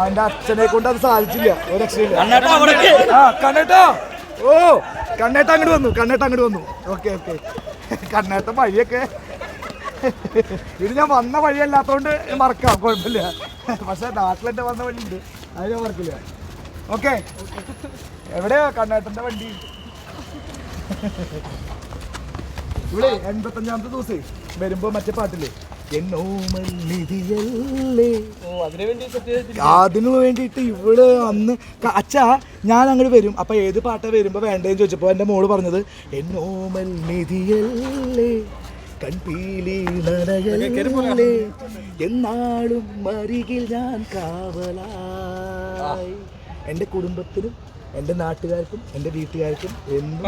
അവന്റെ അച്ഛനെ കൊണ്ട് അത് സാധിച്ചില്ല. ഒരു രക്ഷയില്ല ആ കണ്ണേട്ടോ. ഓ കണ്ണേട്ട അങ്ങോട്ട് വന്നു കണ്ണേട്ട അങ്ങോട്ട് വന്നു. Okay okay. കണ്ണേട്ട വഴിയൊക്കെ. ഇത് ഞാൻ വന്ന വഴിയല്ലാത്തോണ്ട് മറക്കാം കുഴപ്പമില്ല. പക്ഷെ നാട്ടിലെന്റെ വന്ന വഴിയുണ്ട്. അത് ഞാൻ മറക്കില്ല. ഓക്കെ. എവിടെയാ കണ്ണേട്ടന്റെ വണ്ടി? ഇവിടെ എൺപത്തഞ്ചാമത്തെ ദിവസേ. വരുമ്പോ മറ്റേ പാട്ടില്ലേ? എന്നോ ഓ അതിനു വേണ്ടിയിട്ട് ഇവൾ അന്ന് അച്ഛാ ഞാൻ അങ്ങോട്ട് വരും. അപ്പൊ ഏത് പാട്ടാ വരുമ്പോ വേണ്ടേന്ന് ചോദിച്ചപ്പോ എന്റെ മോൾ പറഞ്ഞത് എന്നോമൽ നിധിയല്ലേ കൺപീലി നനയല്ലേ എന്നാളും അരികിൽ ഞാൻ കാവലായി. എന്റെ കുടുംബത്തിനും എന്റെ നാട്ടുകാർക്കും എന്റെ വീട്ടുകാർക്കും എന്നും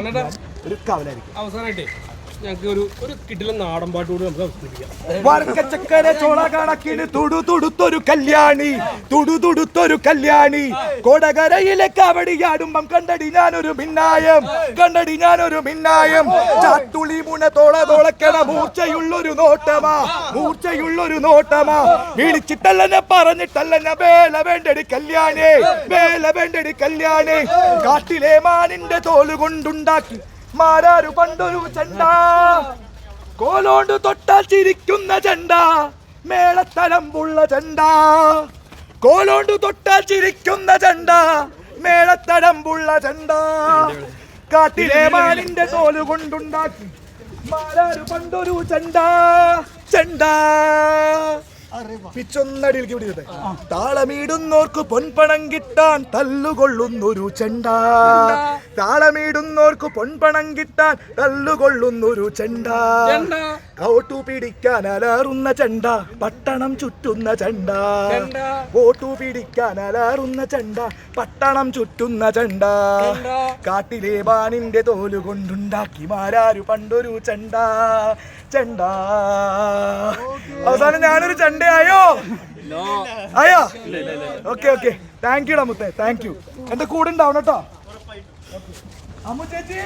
ഒരു കവലായിരിക്കും. അവസാനമായിട്ടേ ഞങ്ങൾക്ക് ഒരു ഒരു കിട്ടിലെ നാടൻ പാട്ട് കൂടി നമുക്ക് അവതരിപ്പിക്കാം. വർക്കച്ചക്കര ചോള കണക്കിന് തുടു തുടുത്തൊരു കല്യാണി തുടു തുടുത്തൊരു കല്യാണി. കൊടകരയിലെ കവടിയാടുമ്പം കണ്ടടി ഞാനൊരു ഭിന്നായം കണ്ടടി ഞാനൊരു ഭിന്നായം ചാത്തുളി മുന തോള തോളക്കണ മൂർച്ചയുള്ളൊരു നോട്ടമാ മൂർച്ചയുള്ളൊരു നോട്ടമാ. വിളിച്ചിട്ടല്ലെന്നെ പറഞ്ഞിട്ടല്ലെന്നെ വേല വേണ്ടടി കല്യാണേ വേല വേണ്ടടി കല്യാണേ. കാട്ടിലെ മാനിന്റെ തോൽ കൊണ്ടുണ്ടാക്കി മാരാരു പണ്ടൊരു ചണ്ട. കോലോണ്ട് തൊട്ടാൽ ചിരിക്കുന്ന ചെണ്ട. മേളത്തലമ്പുള്ള ചെണ്ട. കോലോണ്ട് തൊട്ടാൽ ചിരിക്കുന്ന ചെണ്ട. മേളത്തലമ്പുള്ള ചെണ്ട. കാട്ടിലെ മാലിന്റെ തോൽ കൊണ്ടുണ്ടാക്കി. മാരാരു പണ്ടൊരു ചണ്ട. ചെണ്ട. പിച്ചൊന്നടിയിലേക്ക് പിടിക്കട്ടെ താളമിടുന്നോർക്ക് പൊൻപണം കിട്ടാൻ തല്ലുകൊള്ളുന്നൊരു ചെണ്ട. താളമിടുന്നോർക്ക് പൊൻപണം കിട്ടാൻ തല്ലുകൊള്ളുന്നൊരു ചെണ്ട. ചെണ്ട. ഓട്ടു പിടിക്കാൻ അലാറുന്ന ചെണ്ട പട്ടണം ചുറ്റുന്ന ചെണ്ട. ചെണ്ട. ഓട്ടു പിടിക്കാൻ അലാറുന്ന ചെണ്ട പട്ടണം ചുറ്റുന്ന ചെണ്ട. ചെണ്ട. കാട്ടിലെ ബാനിന്റെ തോൽ കൊണ്ടുണ്ടാക്കി മാരാരു പണ്ടൊരു ചെണ്ട. ചെണ്ട. അവസാനം ഞാനൊരു ചെണ്ടയായോ ആയോ ആയോ ഓക്കെ ഓക്കെ താങ്ക് യു മുത്തേ താങ്ക് യു എന്റെ കൂടെ ഉണ്ടാവണം കേട്ടോ. അമ്മു ചേച്ചി.